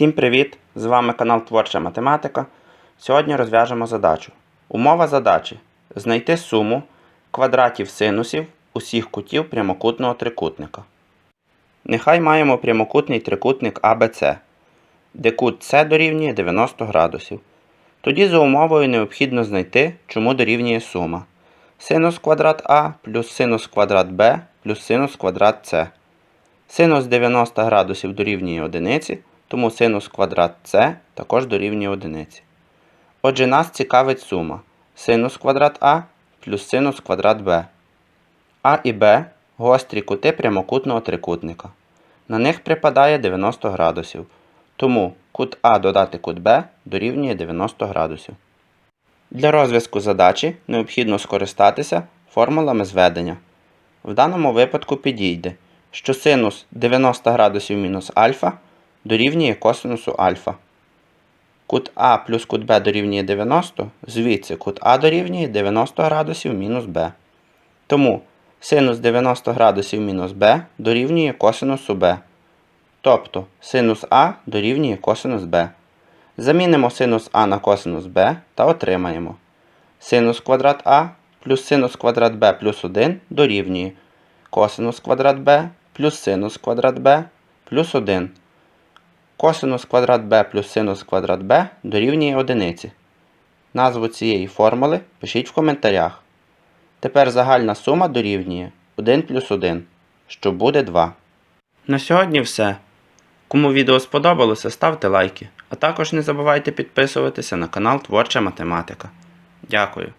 Всім привіт! З вами канал Творча Математика. Сьогодні розв'яжемо задачу. Умова задачі знайти суму квадратів синусів усіх кутів прямокутного трикутника. Нехай маємо прямокутний трикутник ABC, де кут С дорівнює 90 градусів. Тоді за умовою необхідно знайти, чому дорівнює сума. Синус квадрат А плюс синус квадрат Б плюс синус квадрат С. Синус 90 градусів дорівнює одиниці, тому синус квадрат С також дорівнює одиниці. Отже, нас цікавить сума синус квадрат А плюс синус квадрат Б. А і Б гострі кути прямокутного трикутника. На них припадає 90 градусів. Тому кут А додати кут Б дорівнює 90 градусів. Для розв'язку задачі необхідно скористатися формулами зведення. В даному випадку підійде, що синус 90 градусів мінус альфа дорівнює косинусу альфа. Кут А плюс кут Б дорівнює 90, звідси кут А дорівнює 90 градусів мінус Б. Тому синус 90 градусів мінус Б дорівнює косинусу Б. Тобто синус А дорівнює косинус Б. Замінимо синус А на косинус Б та отримаємо. Синус квадрат А плюс синус квадрат Б плюс 1 дорівнює косинус квадрат Б плюс синус квадрат Б плюс 1. Косинус квадрат Б плюс синус квадрат Б дорівнює одиниці. Назву цієї формули пишіть в коментарях. Тепер загальна сума дорівнює 1 плюс 1, що буде 2. На сьогодні все. Кому відео сподобалося, ставте лайки, а також не забувайте підписуватися на канал Творча Математика. Дякую.